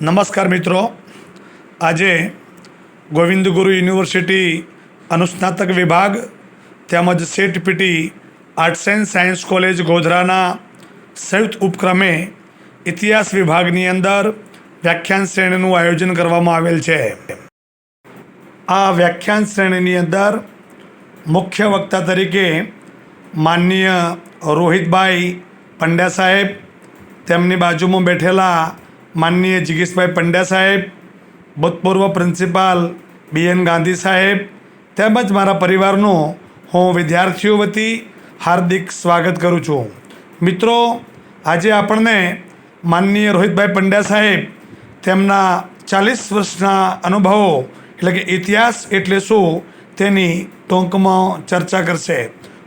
નમસ્કાર મિત્રો. આજે ગોવિંદ ગુરુ યુનિવર્સિટી અનુસ્નાતક વિભાગ તેમજ Seth P T arts and science college ગોધરાના સંયુક્ત ઉપક્રમે ઇતિહાસ વિભાગની અંદર વ્યાખ્યાન શ્રેણીનું આયોજન કરવામાં આવેલ છે. આ વ્યાખ્યાન શ્રેણીની અંદર મુખ્ય વક્તા તરીકે માનનીય રોહિતભાઈ પંડ્યા સાહેબ, તેમની બાજુમાં બેઠેલા માનનીય જીગીશભાઈ પંડ્યા સાહેબ ભૂતપૂર્વ પ્રિન્સિપાલ બી એન ગાંધી સાહેબ તેમજ મારા પરિવારનો હું વિદ્યાર્થીઓ વતી હાર્દિક સ્વાગત કરું છું મિત્રો આજે આપણને માનનીય રોહિતભાઈ પંડ્યા સાહેબ તેમના ચાલીસ વર્ષના અનુભવો એટલે કે ઇતિહાસ એટલે શું તેની ટૂંકમાં ચર્ચા કરશે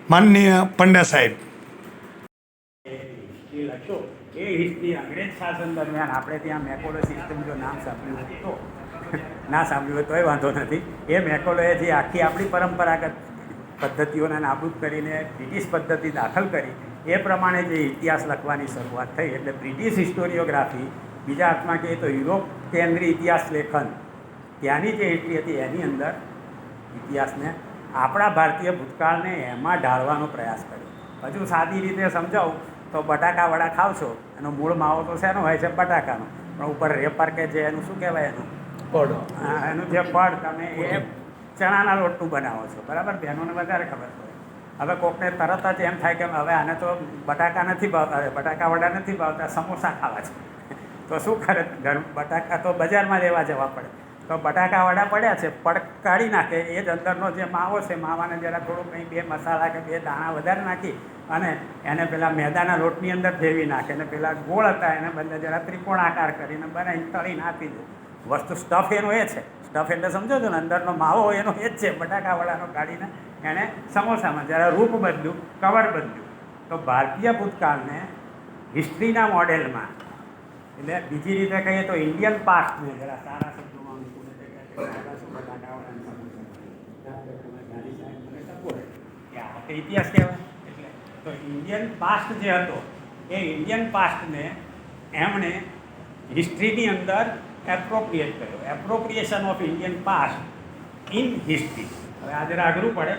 માનનીય પંડ્યા સાહેબ હિસ્ટ્રી લખશો એ હિસ્ટ્રી અંગ્રેજ શાસન દરમિયાન આપણે ત્યાં મેકોલો સિસ્ટમ જો નામ સાંભળ્યું તો. ના સાંભળ્યું હોય તોય વાંધો નથી. એ મેકોલોએથી આખી આપણી પરંપરાગત પદ્ધતિઓને નાબૂદ કરીને બ્રિટિશ પદ્ધતિ દાખલ કરી, એ પ્રમાણે જે ઇતિહાસ લખવાની શરૂઆત થઈ. એટલે બ્રિટિશ હિસ્ટોરિયોગ્રાફી, બીજા અર્થમાં કહીએ તો યુરોપ કેન્દ્રીય ઇતિહાસ લેખન, ત્યાંની જે હિસ્ટ્રી હતી એની અંદર ઇતિહાસને આપણા ભારતીય ભૂતકાળને એમાં ઢાળવાનો પ્રયાસ કર્યો. હજુ સાદી રીતે સમજાવું તો બટાકા વડા ખાવ છો એનો મૂળ માવો તો શેનો હોય છે? બટાકાનો. પણ ઉપર રેપર કે જે એનું શું કહેવાય એનું? હા, એનું જે પડ તમે એ ચણાના લોટનું બનાવો છો. બરાબર? બહેનોને વધારે ખબર પડે. હવે કોકને તરત જ એમ થાય કે હવે આને તો બટાકા નથી ભાવતા બટાકા વડા નથી ભાવતા સમોસા ખાવા છે. તો શું કરે? ઘર બટાકા તો બજારમાં લેવા જવા પડે. તો બટાકાવાળા પડ્યા છે પડ કાઢી નાખે. એ જ અંદરનો જે માવો છે, માવાને જરા થોડું કંઈ બે મસાલા કે બે દાણા વધારે નાખી અને એને પેલા મેદાના લોટની અંદર ફેરવી નાખે. અને પેલા ગોળ હતા, એને બદલે જરા ત્રિકોણ આકાર કરીને બનાવીને તળીને આપી દે. વસ્તુ સ્ટફ એનો એ છે. સ્ટફ એટલે સમજો છો ને, અંદરનો માવો એનો એ જ છે. બટાકા વડાનો કાઢીને એણે સમોસામાં જરા રૂપ બદલ્યું, કવર બદલ્યું. તો ભારતીય ભૂતકાળને હિસ્ટ્રીના મોડેલમાં એટલે બીજી રીતે કહીએ તો ઇન્ડિયન પાસ્ટને જરા સારા ઇતિહાસ કહેવાય? એટલે તો ઇન્ડિયન પાસ્ટ જે હતો, એ ઇન્ડિયન પાસ્ટને એમણે હિસ્ટ્રીની અંદર એપ્રોપ્રિએટ કર્યો. Appropriation of Indian past in history હવે આજે જરા પડે,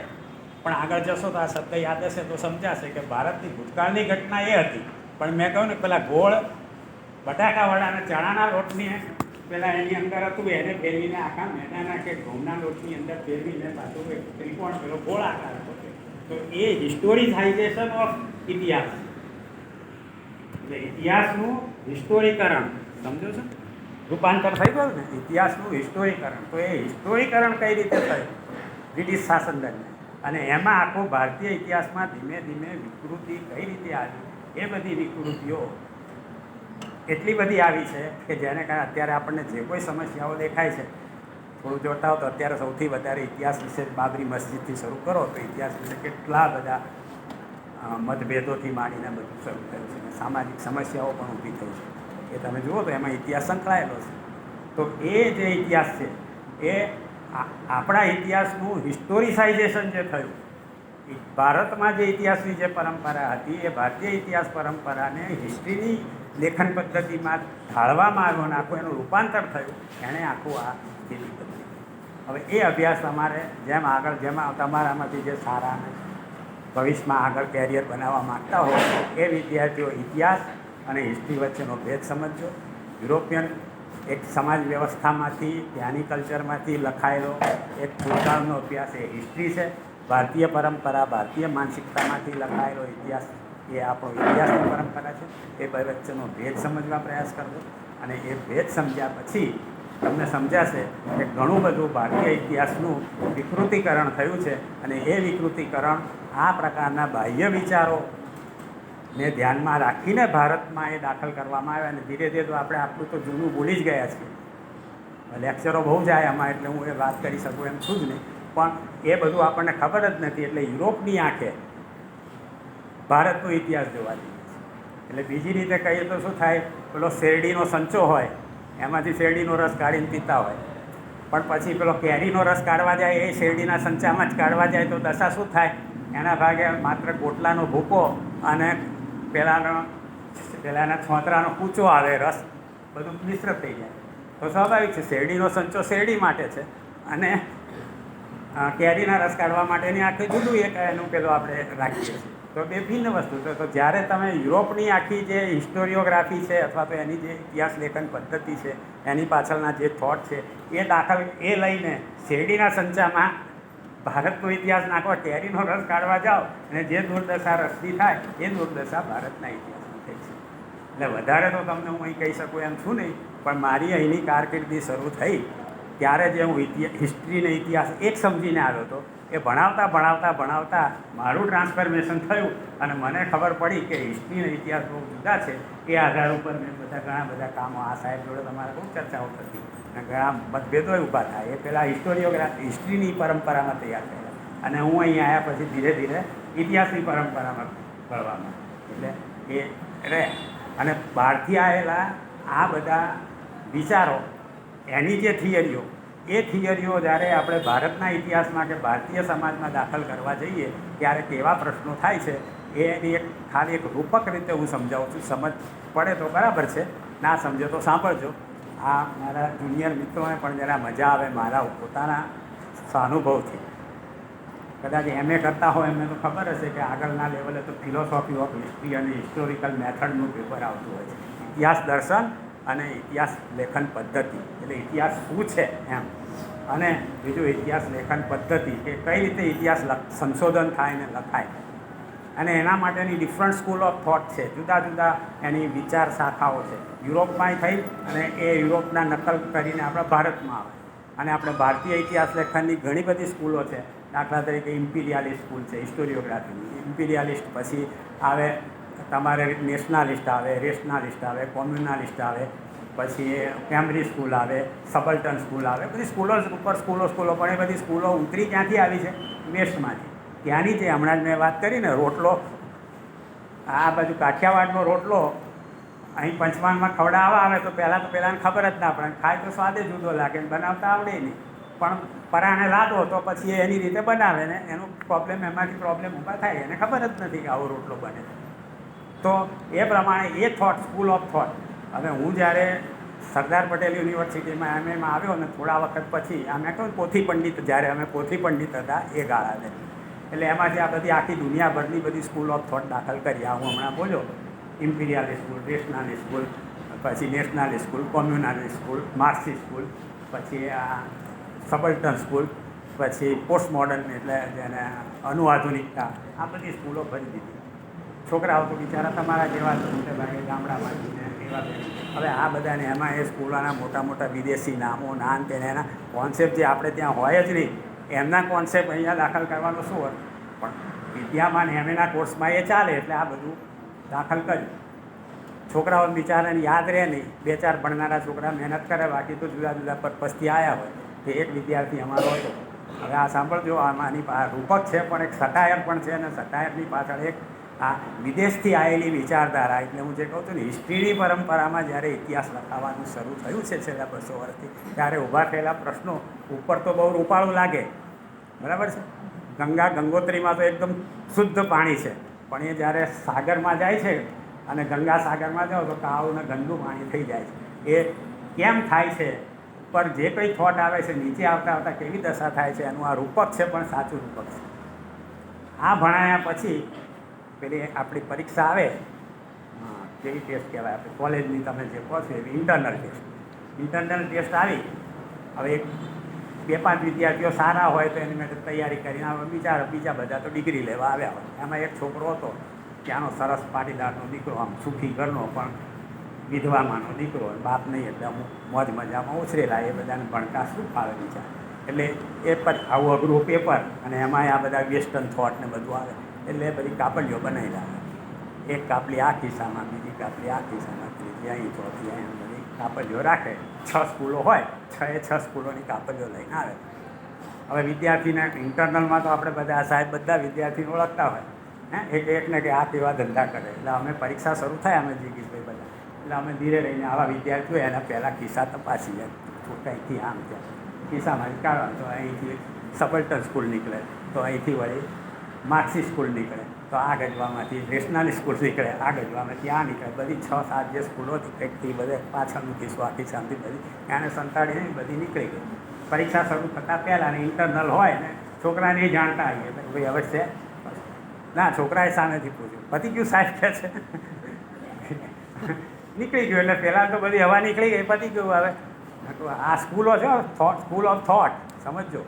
પણ આગળ જશો તો આ શબ્દ યાદ હશે તો સમજાશે કે ભારતની ભૂતકાળની ઘટના એ હતી. પણ મેં કહ્યું ને, પેલા ગોળ બટાકાવાળા અને ચણાના લોટની પેલા એની અંદર હતું, એને ફેરવીને આખા મેદાના કે ઘઉંના લોટની અંદર ફેરવીને પાછું એક ત્રિકોણ પેલો ગોળ આકાર હતો. તો એ હિસ્ટોરિઝાઇઝેશન ઓફ ઇતિહાસ. એટલે ઇતિહાસનું હિસ્ટોરીકરણ સમજો છો? રૂપાંતર થઈ ગયું ને? ઇતિહાસનું હિસ્ટોરીકરણ તો એ હિસ્ટોરીકરણ કઈ રીતે થયું? બ્રિટિશ શાસન દરમિયાન. અને એમાં આખો ભારતીય ઇતિહાસમાં ધીમે ધીમે વિકૃતિ કઈ રીતે આવી? એ બધી વિકૃતિઓ એટલી બધી આવી છે કે જેને કારણે અત્યારે આપણને જે કોઈ સમસ્યાઓ દેખાય છે થોડું જોતા હો તો અત્યારે સૌથી વધારે ઇતિહાસ વિશે બાબરી મસ્જિદથી શરૂ કરો તો ઇતિહાસ વિશે કેટલા બધા મતભેદોથી માંડીને બધું શરૂ થયું છે સામાજિક સમસ્યાઓ પણ ઊભી થઈ છે. એ તમે જુઓ તો એમાં ઇતિહાસ સંકળાયેલો છે. તો એ જે ઇતિહાસ છે, એ આપણા ઇતિહાસનું હિસ્ટોરિસાઇઝેશન જે થયું ભારતમાં જે ઇતિહાસની જે પરંપરા હતી, એ ભારતીય ઇતિહાસ પરંપરાને હિસ્ટ્રીની લેખન પદ્ધતિમાં ઢાળવામાં આવ્યો અને આખું એનું રૂપાંતર થયું, એણે આખું આ સ્થિતિ બદલી હવે એ અભ્યાસ તમારે જેમ આગળ, જેમાં તમારામાંથી જે સારા ભવિષ્યમાં આગળ કેરિયર બનાવવા માગતા હો, એ વિદ્યાર્થીઓ ઇતિહાસ અને હિસ્ટ્રી વચ્ચેનો ભેદ સમજજો. યુરોપિયન એક સમાજ વ્યવસ્થામાંથી, ત્યાંની કલ્ચરમાંથી લખાયેલો એક ભૂતકાળનો અભ્યાસ એ હિસ્ટ્રી છે. ભારતીય પરંપરા, ભારતીય માનસિકતામાંથી લખાયેલો ઇતિહાસ એ આપણો ઇતિહાસની પરંપરા છે. એ વચ્ચેનો ભેદ સમજવા પ્રયાસ કરજો. અને એ ભેદ સમજ્યા પછી તમને સમજાશે કે ઘણું બધું ભારતીય ઇતિહાસનું વિકૃતિકરણ થયું છે. અને એ વિકૃતિકરણ આ પ્રકારના બાહ્ય વિચારો ને ધ્યાનમાં રાખીને ભારતમાં એ દાખલ કરવામાં આવ્યા. અને ધીરે ધીરે તો આપણે આપણું તો જૂનું ભૂલી જ ગયા છીએ. લેક્ચરો બહુ જાય આમાં એટલે હું એ વાત કરી શકું એમ છું જ નહીં. પણ એ બધું આપણને ખબર જ નથી. એટલે યુરોપની આંખે ભારતનો ઇતિહાસ જોવા જઈએ એટલે બીજી રીતે કહીએ તો શું થાય? પેલો શેરડીનો સંચો હોય, એમાંથી શેરડીનો રસ કાઢીને પીતા હોય. પણ પછી પેલો કેરીનો રસ કાઢવા જાય, એ શેરડીના સંચામાં જ કાઢવા જાય, તો દશા શું થાય? એના ભાગે માત્ર ગોટલાનો ભૂકો અને પેલાનો, પેલાના છોતરાનો કૂચો આવે, રસ બધું મિશ્ર થઈ જાય. તો સ્વાભાવિક છે, શેરડીનો સંચો શેરડી માટે છે અને કેરીના રસ કાઢવા માટેની આખી જુદું એક એનું પેલું આપણે રાખીએ છીએ. તો બે ભિન્ન વસ્તુ છે. તો જ્યારે તમે યુરોપની આખી જે હિસ્ટોરિયોગ્રાફી છે અથવા તો એની જે ઇતિહાસ લેખન પદ્ધતિ છે, એની પાછળના જે થોટ છે, એ દાખલ એ લઈને શેરડીના સંચામાં ભારતનો ઇતિહાસ નાખો, કેરીનો રસ કાઢવા જાઓ અને જે દુર્દશા રસની થાય, એ દુર્દશા ભારતના ઇતિહાસમાં થઈ છે. એટલે વધારે તો તમને હું અહીં કહી શકું એમ છું નહીં, પણ મારી અહીંની કારકિર્દી શરૂ થઈ ત્યારે જે હું હિસ્ટ્રીને ઇતિહાસ એક સમજીને આવ્યો હતો એ ભણાવતા ભણાવતા ભણાવતા મારું ટ્રાન્સફોર્મેશન થયું અને મને ખબર પડી કે હિસ્ટ્રી અને ઇતિહાસ બહુ જુદા છે. એ આધાર ઉપર મેં બધા ઘણા બધા કામો આ સાહેબ જોડે તમારે બહુ ચર્ચાઓ થતી અને ઘણા મતભેદો ઊભા થાય. એ પહેલાં હિસ્ટોરિયોગ્રાફી હિસ્ટ્રીની પરંપરામાં તૈયાર થયેલા. અને હું અહીં આવ્યા પછી ધીરે ધીરે ઇતિહાસની પરંપરામાં ભરવામાં એટલે એ રહે. અને બહારથી આવેલા આ બધા વિચારો એની જે થિયરીઓ એ થિયરીઓ જ્યારે આપણે ભારતના ઇતિહાસમાં કે ભારતીય સમાજમાં દાખલ કરવા જઈએ, ત્યારે કેવા પ્રશ્નો થાય છે એની એક ખાલી એક રૂપક રીતે હું સમજાવું છું. સમજ પડે તો બરાબર છે, ના સમજો તો સાંભળજો. આ મારા જુનિયર મિત્રોને પણ જરા મજા આવે મારા પોતાના સ્વાનુભવથી કદાચ એમએ કરતા હોય, એમને તો ખબર હશે કે આગળના લેવલે તો ફિલોસોફી ઓફ હિસ્ટ્રી અને હિસ્ટોરિકલ મેથડનું પેપર આવતું હોય છે. ઇતિહાસ દર્શન અને ઇતિહાસ લેખન પદ્ધતિ. એટલે ઇતિહાસ શું છે એમ. અને બીજું ઇતિહાસ લેખન પદ્ધતિ કે કઈ રીતે ઇતિહાસ સંશોધન થાય ને લખાય. અને એના માટેની ડિફરન્ટ સ્કૂલ ઓફ થોટ છે. જુદા જુદા એની વિચાર શાખાઓ છે. યુરોપમાંય થઈ અને એ યુરોપના નકલ કરીને આપણા ભારતમાં આવે. અને આપણે ભારતીય ઇતિહાસ લેખનની ઘણી બધી સ્કૂલો છે. દાખલા તરીકે ઇમ્પિરિયાલિસ્ટ સ્કૂલ છે હિસ્ટોરિયોગ્રાફીની ઇમ્પિરિયાલિસ્ટ પછી આવે તમારે નેશનાલિસ્ટ આવે, રેશનાલિસ્ટ આવે, કોમ્યુનાલિસ્ટ આવે, પછી કેમ્બ્રિજ સ્કૂલ આવે, સબલ્ટન સ્કૂલ આવે. બધી સ્કૂલો ઉપર સ્કૂલો સ્કૂલો, પણ એ બધી સ્કૂલો ઉતરી ક્યાંથી આવી છે વેસ્ટમાંથી ત્યાંની જે હમણાં જ મેં વાત કરી ને, રોટલો. આ બાજુ કાઠિયાવાડનો રોટલો. અહીં પંચમાનમાં ખવડાવવા આવે તો પહેલાં તો પહેલાંને ખબર જ ના પડે. ખાય તો સ્વાદે જુદો લાગે બનાવતા આવડે નહીં. પણ પરાણે લાદો તો પછી એની રીતે બનાવે ને, એનો પ્રોબ્લેમ એમાંથી પ્રોબ્લેમ ઊભા થાય. એને ખબર જ નથી કે આવો રોટલો બને. તો એ પ્રમાણે એ થોટ સ્કૂલ ઓફ થોટ હવે હું જ્યારે સરદાર પટેલ યુનિવર્સિટીમાં એમ એમાં આવ્યો ને થોડા વખત પછી અમે કહું પોથી પંડિત, જ્યારે અમે પોથી પંડિત હતા, એ ગાળાને એટલે એમાંથી આ બધી આખી દુનિયાભરની બધી સ્કૂલ ઓફ થોટ દાખલ કરી, આ હું હમણાં બોલ્યો. ઇમ્પિરિયલ સ્કૂલ રેશનાલિસ્ટ સ્કૂલ પછી national school communal school Marxist school પછી આ સબલ્ટન સ્કૂલ પછી પોસ્ટ મોડર્ન એટલે જેને અનુઆધુનિકતા, આ બધી સ્કૂલો ભરી દીધી છોકરાઓ તો બિચારા તમારા જેવા જ મોટે ભાગે હવે આ બધાને એમાં એ સ્કૂલોના મોટા મોટા વિદેશી નામો, નાન તેને એના કોન્સેપ્ટ જે આપણે ત્યાં હોય જ નહીં, એમના કોન્સેપ્ટ અહીંયા દાખલ કરવાનો શું હોય પણ વિદ્યામાન એમએના કોર્સમાં એ ચાલે એટલે આ બધું દાખલ કર્યું છોકરાઓ બિચારાને યાદ રહે નહીં. બે ચાર ભણનારા છોકરા મહેનત કરે, બાકી તો જુદા જુદા પર્પઝથી આવ્યા હોય તે એક વિદ્યાર્થી અમારો હતો. હવે આ સાંભળજો, આમાંની રૂપક છે પણ એક સટાયર પણ છે અને સટાયરની પાછળ એક આ વિદેશથી આવેલી વિચારધારા, એટલે હું જે કહું છું ને, હિસ્ટ્રીની પરંપરામાં જ્યારે ઇતિહાસ લખાવાનું શરૂ થયું છે છેલ્લા બસો વર્ષથી, ત્યારે ઊભા થયેલા પ્રશ્નો ઉપર તો બહુ રૂપાળું લાગે. બરાબર છે? ગંગા ગંગોત્રીમાં તો એકદમ શુદ્ધ પાણી છે. પણ એ જ્યારે સાગરમાં જાય છે અને ગંગા સાગરમાં જાઓ તો કાળું ગંદુ પાણી થઈ જાય છે. એ કેમ થાય છે? ઉપર જે કંઈ થોટ આવે છે, નીચે આવતા આવતા કેવી દશા થાય છે, એનું આ રૂપક છે પણ સાચું રૂપક છે. આ ભણાયા પછી પેલી આપણી પરીક્ષા આવે કેવી ટેસ્ટ કહેવાય. આપણે કોલેજની તમે જે કહો છો એવી ઇન્ટરનલ ટેસ્ટ ઇન્ટરનલ ટેસ્ટ આવી. હવે એક બે પાંચ વિદ્યાર્થીઓ સારા હોય તો એની માટે તૈયારી કરીને આવે બીજા બીજા બધા તો ડિગ્રી લેવા આવ્યા હોય. એમાં એક છોકરો હતો ત્યાંનો સરસ પાટીદારનો દીકરો, આમ સુખી ઘરનો પણ વિધવામાંનો દીકરો બાપ નહીં એટલે અમુક મોજ મજામાં ઉછરેલા. એ બધાને ભણતા શું ફાવે બીજા? એટલે એ પર, આવું અઘરું પેપર અને એમાંય આ બધા વેસ્ટર્ન થોટ ને બધું આવે. એટલે બધી કાપડીઓ બનાવી લાવે એક કાપલી આ ખિસ્સામાં, બીજી કાપલી આ ખિસ્સામાં, ત્રીજી અહીં, ચોથી અહીં બધી કાપડીઓ રાખે. છ સ્કૂલો હોય, છ એ છ સ્કૂલોની કાપડીઓ લઈને આવે. હવે વિદ્યાર્થીને ઇન્ટરનલમાં તો આપણે બધા સાહેબ બધા વિદ્યાર્થીને ઓળખતા હોય. હે? એક એકને કે આ કેવા ધંધા કરે. એટલે અમે પરીક્ષા શરૂ થાય અમે જીગીશભાઈ બધા. એટલે અમે ધીરે રહીને આવા વિદ્યાર્થીઓ એના પહેલાં ખિસ્સા તપાસી જાય કંઈકથી આમ ત્યાં કિસ્સામાં કાઢવા તો અહીંથી સબલ્ટન સ્કૂલ નીકળે. તો અહીંથી વળી માર્ક્સી સ્કૂલ નીકળે, તો આ ગજવામાંથી રેશનાલી સ્કૂલ નીકળે, આ ગજવામાંથી આ નીકળે, બધી છ સાત જે સ્કૂલો કંઈકથી બધે પાછળનું સ્વાથી શાંતિ બધી એને સંતાડીને બધી નીકળી ગઈ. પરીક્ષા શરૂ થતાં પહેલાં અને ઇન્ટરનલ હોય ને, છોકરાને એ જાણતા આવીએ, ભાઈ હવે ના, છોકરાએ સામેથી પૂછ્યું, પતી ગયું સાહેબ છે? નીકળી ગયું, એટલે પહેલાં તો બધી હવા નીકળી ગઈ, પતી ગયું હવે. આ સ્કૂલો છે, સ્કૂલ ઓફ થોટ સમજજો.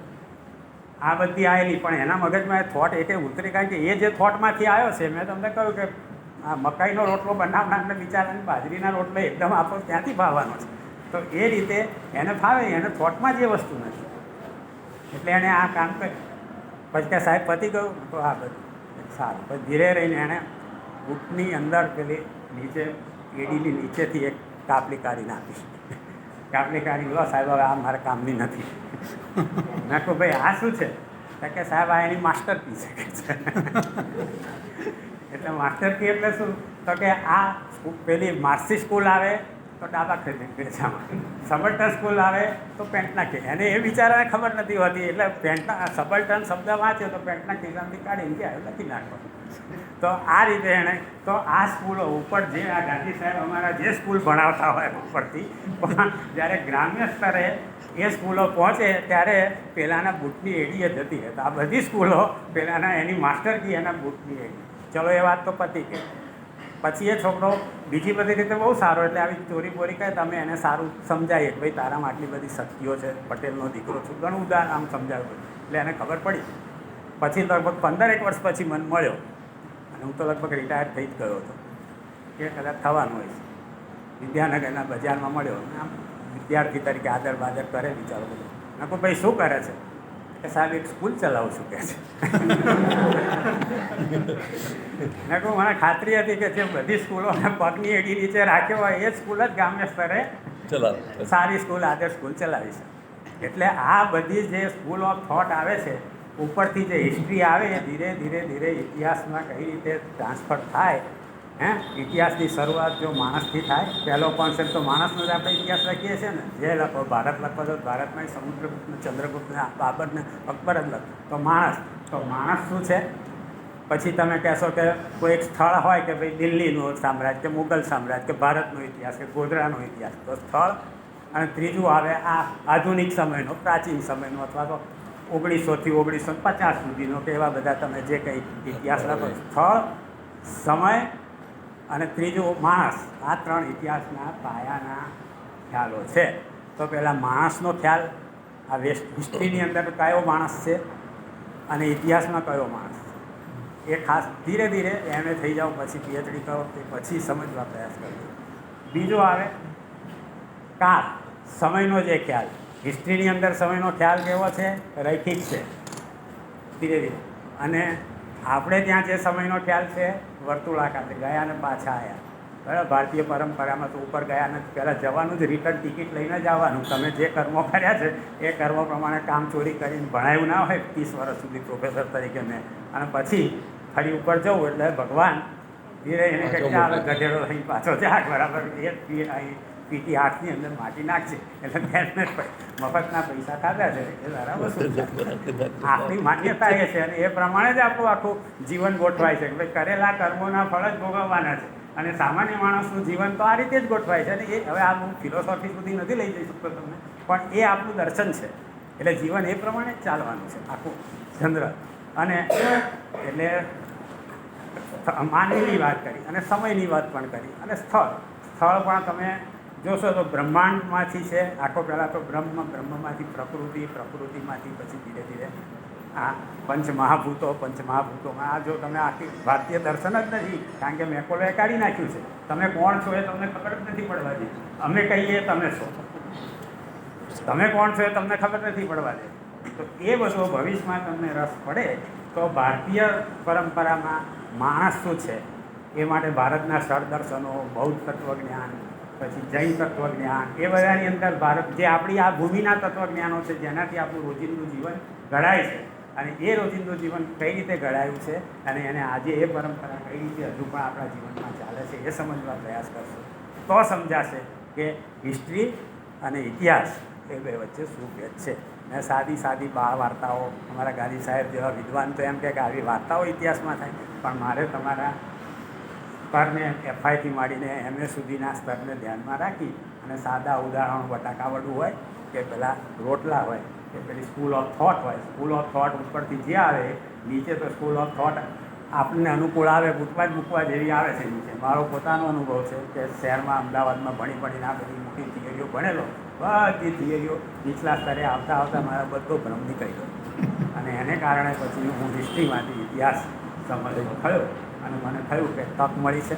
આ બધી આવેલી પણ એના મગજમાં એ થોટ એકે ઉતરી કારણ કે એ જે થોટમાંથી આવ્યો છે, મેં તમને કહ્યું કે આ મકાઈનો રોટલો બનાવનારને બિચારાને બાજરીના રોટલો એકદમ આપો, ત્યાંથી ભાવવાનો છે. તો એ રીતે એને ફાવે, એને થોટમાં જે વસ્તુ નથી. એટલે એણે આ કામ કર્યું. પછી કે સાહેબ પતી ગયું તો આ બધું સારું. પછી ધીરે રહીને એણે ઉપની અંદર પેલી નીચે, એડીની નીચેથી એક કાપલી કાઢીને કાપલી કાઢી લો સાહેબ, હવે આ મારા કામની નથી. મેં કહું, ભાઈ, આ શું છે? કે સાહેબ, આ એની માસ્ટર પી છે. એટલે માસ્ટર કી એટલે શું? તો કે આ પેલી માર્સી સ્કૂલ આવે તો ડાબા પેજામાં સબલ્ટન સ્કૂલ આવે તો પેન્ટના કે એને એ બિચારાને ખબર નથી હોતી. એટલે પેન્ટના સબલ્ટન શબ્દ વાંચે તો પેન્ટના ખિસ્સામાંથી કાઢીને ગયા લખી નાખો. તો આ રીતે એણે તો આ સ્કૂલો ઉપર જે આ ગાંધી સાહેબ અમારા જે સ્કૂલ ભણાવતા હોય ઉપરથી, પણ જ્યારે ગ્રામ્ય સ્તરે એ સ્કૂલો પહોંચે ત્યારે પહેલાંના બૂટની એડીએ જતી હતી આ બધી સ્કૂલો પહેલાંના એની માસ્ટર કી એના બૂટની એડી. ચલો એ વાત તો પતી ગઈ. પછી એ છોકરો બીજી બધી રીતે બહુ સારો, એટલે આવી ચોરી બોરી કહે તમે એને સારું સમજાવીએ કે ભાઈ, તારામાં આટલી બધી શક્તિઓ છે, પટેલનો દીકરો છું, ઘણું ઉદાહરણ આમ સમજાવ્યું એટલે એને ખબર પડી. પછી લગભગ પંદર એક વર્ષ પછી મને મળ્યો. અને હું તો લગભગ રિટાયર થઈ જ ગયો હતો. એ કદાચ થવાનું હોય છે. વિદ્યાનગરના બજારમાં મળ્યો. આમ વિદ્યાર્થી તરીકે આદર બાદર કરે બિચારો બધો. નકો ભાઈ, શું કરે છે? કે સાહેબ એક સ્કૂલ ચલાવું છું કે છે. મેં કહું મને ખાતરી હતી કે જે બધી સ્કૂલો પગની એડી નીચે રાખ્યો હોય એ સ્કૂલ જ ગામને સ્તરે ચલાવો. સારી સ્કૂલ આદર્શ સ્કૂલ ચલાવી છે. એટલે આ બધી જે સ્કૂલ ઓફ થોટ આવે છે ઉપરથી જે હિસ્ટ્રી આવે એ ધીરે ધીરે ધીરે ઇતિહાસમાં કઈ રીતે ટ્રાન્સફર થાય હે? ઇતિહાસની શરૂઆત જો માણસથી થાય, પહેલો કોન્સેપ્ટ તો માણસનો જ આપણે ઇતિહાસ લખીએ છીએ ને. જે લખો, ભારત લખો તો ભારતમાં સમુદ્રગુપ્ત ને ચંદ્રગુપ્ત ને અકબર જ લખો. તો માણસ તો માણસ શું છે? પછી તમે કહેશો કે કોઈ એક સ્થળ હોય કે ભાઈ દિલ્હીનું સામ્રાજ્ય કે મુગલ સામ્રાજ્ય કે ભારતનો ઇતિહાસ કે ગોધરાનો ઇતિહાસ. તો સ્થળ અને ત્રીજું આવે આ આધુનિક સમયનો, પ્રાચીન સમયનો અથવા તો ઓગણીસોથી ઓગણીસો પચાસ સુધીનો કે એવા બધા તમે જે કંઈ ઇતિહાસ લખો સ્થળ, સમય અને ત્રીજું માણસ, આ ત્રણ ઇતિહાસના પાયાના ખ્યાલો છે. તો પહેલાં માણસનો ખ્યાલ, આ વેસ્ટ હિસ્ટ્રીની અંદર કયો માણસ છે અને ઇતિહાસમાં કયો માણસ એ ખાસ ધીરે ધીરે એમએ થઈ જાઓ, પછી પીએચડી કરો તે પછી સમજવા પ્રયાસ કરજો. બીજો આવે, કાળ, સમયનો જે ખ્યાલ. હિસ્ટ્રીની અંદર સમયનો ખ્યાલ કેવો છે? રૈખિક છે. ધીરે ધીરે. અને આપણે ત્યાં જે સમયનો ખ્યાલ છે વર્તુળાકાર છે ગયા ને પાછા આવ્યા બરાબર? ભારતીય પરંપરામાં તો ઉપર ગયા નથી. પહેલાં જવાનું જ રિટર્ન ટિકિટ લઈને જ આવવાનું. તમે જે કર્મો કર્યા છે એ કર્મો પ્રમાણે કામ ચોરી કરીને ભણાયું ના હોય ત્રીસ વર્ષ સુધી પ્રોફેસર તરીકે મેં. અને પછી ફરી ઉપર જવું એટલે ભગવાન ધીરે એને કહે કે ગઢેડો અહીં પાછો જાગ બરાબર? એ અહીં પીટી આઠની અંદર માટી નાખશે એટલે બેસને મફતના પૈસા ખાધા છે. એ બરાબર આપણી માન્યતા એ છે અને એ પ્રમાણે જ આપણું આખું જીવન ગોઠવાય છે. કે ભાઈ, કરેલા કર્મોના ફળ જ ભોગવવાના છે. અને સામાન્ય માણસનું જીવન તો આ રીતે જ ગોઠવાય છે અને એ, હવે આ હું ફિલોસોફી સુધી નથી લઈ જઈ શકતો તમને, પણ એ આપણું દર્શન છે. એટલે જીવન એ પ્રમાણે જ ચાલવાનું છે, આખું ચંદ્ર. અને એટલે માનવીની વાત કરી અને સમયની વાત પણ કરી. અને સ્થળ સ્થળ પણ તમે જોશો તો બ્રહ્માંડમાંથી છે, આખો પહેલાં તો બ્રહ્મ, બ્રહ્મમાંથી પ્રકૃતિ, પ્રકૃતિમાંથી પછી ધીરે ધીરે આ પંચમહાભૂતો, પંચમહાભૂતોમાં. આ જો તમે આખી ભારતીય દર્શન જ નથી, કારણ કે મેકોલોએ કાઢી નાખ્યું છે. તમે કોણ છો એ તમને ખબર જ નથી પડવા દે. અમે કહીએ તમે છો. તમે કોણ છો એ તમને ખબર નથી પડવા દે. તો એ બધો ભવિષ્યમાં તમને રસ પડે, તો ભારતીય પરંપરામાં માણસ શું છે? એ માટે ભારતના સ્થળ દર્શનો બૌદ્ધ તત્વજ્ઞાન પછી જૈન તત્વજ્ઞાન. એ બધાની અંદર ભારત જે આપણી આ ભૂમિના તત્વજ્ઞાનો છે, જેનાથી આપણું રોજિંદું જીવન ઘડાય છે. અને એ રોજિંદું જીવન કઈ રીતે ઘડાયું છે અને એને આજે એ પરંપરા કઈ રીતે હજુ પણ આપણા જીવનમાં ચાલે છે, એ સમજવા પ્રયાસ કરશો. તો સમજાશે કે હિસ્ટ્રી અને ઇતિહાસ એ બે વચ્ચે શું ભેદ છે. ને સાદી સાદી બાળ વાર્તાઓ. અમારા ગાંધી સાહેબ જેવા વિદ્વાન તો એમ કે આવી વાર્તાઓ ઇતિહાસમાં થાય. પણ મારે તમારા સ્તરને એફઆઈથી માંડીને એમએ સુધીના સ્તરને ધ્યાનમાં રાખી અને સાદા ઉદાહરણો બટાકાવડું હોય કે પેલા રોટલા હોય કે પેલી સ્કૂલ ઓફ થોટ હોય. સ્કૂલ ઓફ થોટ ઉપરથી જે આવે, નીચે તો સ્કૂલ ઓફ થોટ આપણને અનુકૂળ આવે મૂકવા જ મૂકવા જેવી આવે છે નીચે. મારો પોતાનો અનુભવ છે કે શહેરમાં અમદાવાદમાં ભણી ભણીને આ બધી મોટી થિયરીઓ ભણેલો, બધી થિયરીઓ નીચલા સ્તરે આવતા આવતા મારા બધો ભ્રમ નીકળી ગયો. અને એને કારણે પછી હું હિસ્ટ્રીમાંથી ઇતિહાસ સમજ થયો. અને મને થયું કે તક મળી છે.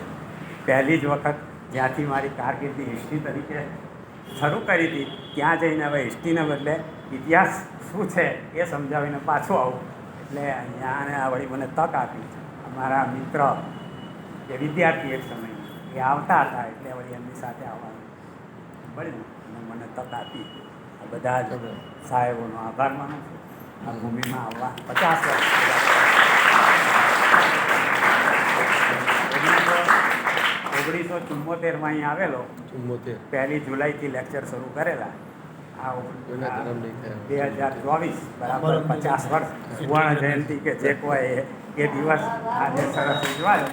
પહેલી જ વખત જ્યાંથી મારી કારકિર્દી હિસ્ટ્રી તરીકે શરૂ કરી હતી ત્યાં જઈને હવે હિસ્ટ્રીને બદલે ઇતિહાસ શું છે એ સમજાવીને પાછું આવું. એટલે અહીંયા આ વળી મને તક આપી. અમારા મિત્ર કે વિદ્યાર્થી એક સમય એ આવતા હતા એટલે વળી એમની સાથે આવવાનું અને મને તક આપી. આ બધા જ સાહેબોનો આભાર માનું છું. આ ભૂમિમાં આવવા પચાસ વર્ષ. ઓગણીસો ચુમ્મોતેરમાં અહીં આવેલો. ચુમ્મોતેર. પહેલી જુલાઈથી લેક્ચર શરૂ કરેલા. બે હજાર ચોવીસ બરાબર પચાસ વર્ષ સુવર્ણ જયંતિ કે જે કોઈ એ એ દિવસ આજે સરસ ઉજવાયો.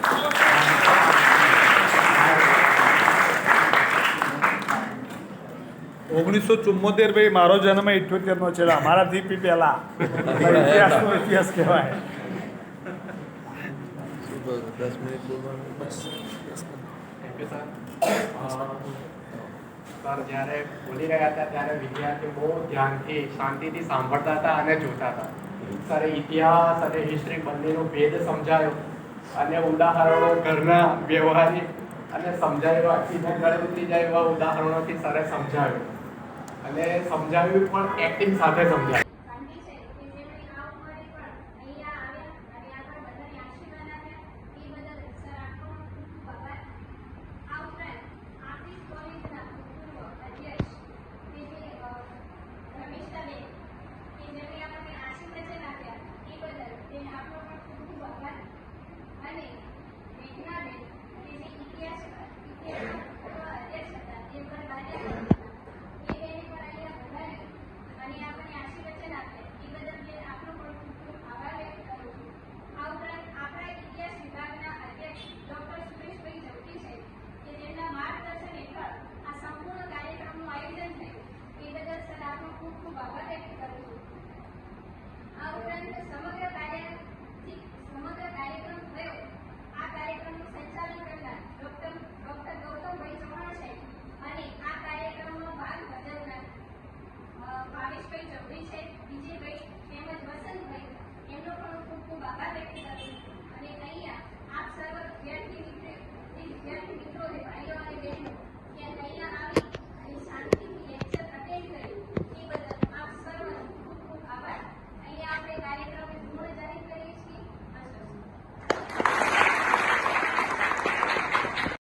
ઓગણીસો ચુમ્મોતેર ભાઈ મારો જન્મ ઇઠ્યોતેર નો છે અમારાથી બી પહેલા. ઇતિહાસનો ઇતિહાસ કહેવાય? દસ મિનિટ યુ સર સર, જ્યારે બોલી રહ્યા હતા ત્યારે વિદ્યાર્થીઓ બહુ ધ્યાનથી, શાંતિથી સાંભળતા હતા અને જોતા હતા. સર ઇતિહાસ અને હિસ્ટ્રી બંનેનો ભેદ સમજાયો અને ઉદાહરણો ઘરના વ્યવહારિક અને સમજાયો. આખીને ગળે ઉતરી જાય એવા ઉદાહરણોથી સરે સમજાવ્યું. અને સમજાવ્યું પણ એક્ટિંગ સાથે સમજાવ્યું.